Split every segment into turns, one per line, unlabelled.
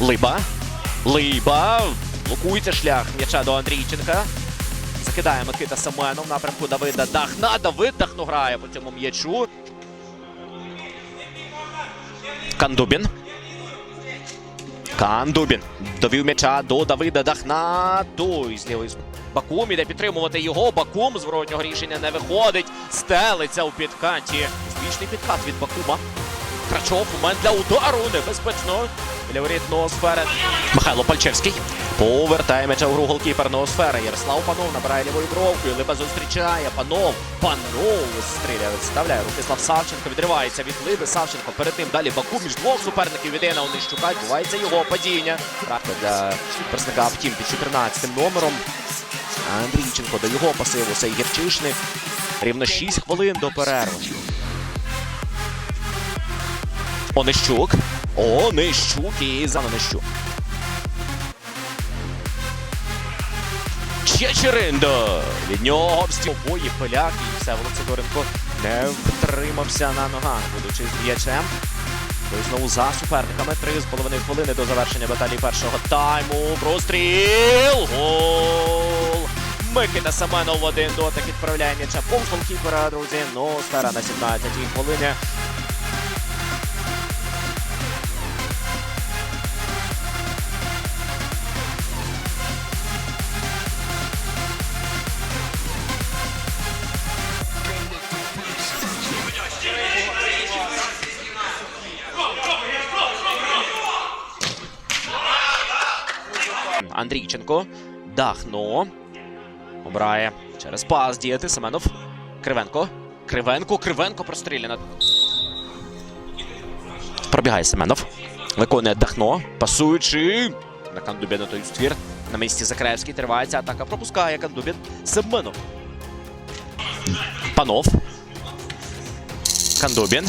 Либа. Либа. Блокується шлях м'яча до Андрійченка. Закидає Микита Семенов в напрямку Давида Дахна. Давид Дахну грає по цьому м'ячу. Кандубін. Кандубін. Довів м'яча до Давида Дахна. Той з лівої. Бакум іде підтримувати його. Бакум з воротнього рішення не виходить. Стелиться у підкаті. Збічний підкат від Бакума. Крачов, момент для удару. Небезпечно. Біля воріт Ноосфери. Михайло Пальчевський. Повертає м'яча у гру голкіпер Ноосфери. Ярослав Панов набирає лівою бровкою. Либа зустрічає. Панов. Панов стріляє. Вставляє. Рухислав Савченко відривається від Либи. Савченко перед тим далі Баку між двох суперників віде на Онищука. Відбувається його падіння. Крапка для персника втім під 14 номером. Андрійченко до його пасиву. Цей гірчишник. Рівно 6 хвилин до перерви. Онищук. Онищук і за Онищук. Чечериндо. Від нього обстіл бої поляк і все Володимиренко не втримався на ногах, будучи з м'ячем. Знову за суперниками. Три з половиною хвилини до завершення баталії першого тайму. Простріл! Гол! Микита Семенов один дотик відправляє м'яча повз голкіпера, друзі. Ну, стара на 17-й хвилині. Андрійченко. Дахно. Обирає через пас діяти. Семенов. Кривенко. Кривенко. Кривенко простріляна. Пробігає Семенов. Виконує Дахно. Пасуючи. На Кандубіна той ствір. На місці Закраєвський тривається атака. Пропускає Кандубін. Семенов. Панов. Кандубін.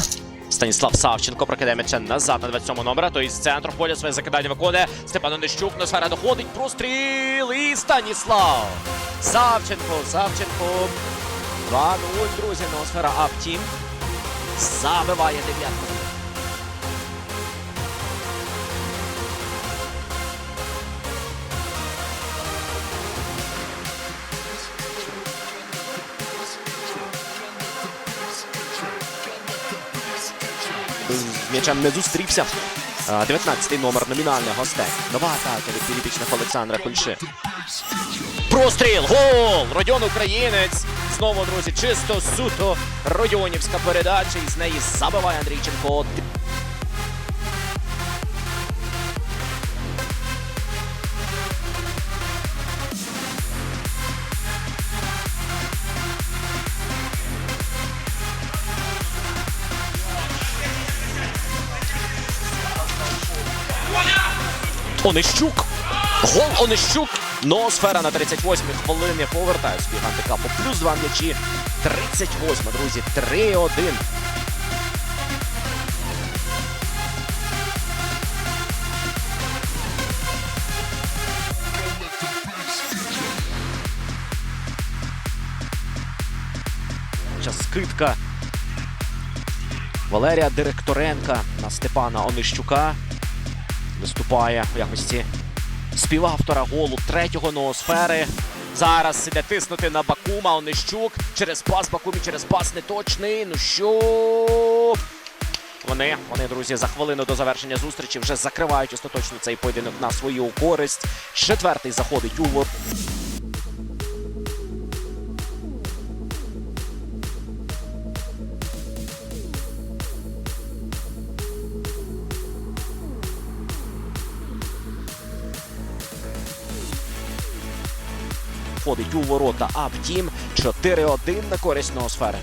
Станіслав Савченко прокидає м'яча назад на 27 номера. То із центру поля своє закидання виконує. Степан Онищук на сфера доходить. Простріл і Станіслав. Савченко. Савченко. 2-0, друзі. Носфера Аптім. Забиває дев'ятку. М'ячем не зустрівся. 19-й номер номінальних гостей. Нова атака від підопічних Олександра Кульши. Простріл! Гол! Родіон Українець. Знову, друзі, чисто суто Родіонівська передача. І з неї забиває Андрійченко. Онищук. Гол Онищук. Ноосфера на 38-й хвилині повертає свій гандикап у плюс 2 м'ячі. 38, друзі. 3-1. Час скидка. Валерія Директоренка на Степана Онищука виступає в якості співавтора голу третього ноосфери. Зараз іде тиснути на Бакума Онищук. Через пас Бакумі, через пас неточний. Ну що? Вони, вони, друзі, за хвилину до завершення зустрічі вже закривають остаточно цей поєдинок на свою користь. Четвертий заходить у Входить у ворота. А втім, 4-1 на користь ноосфери.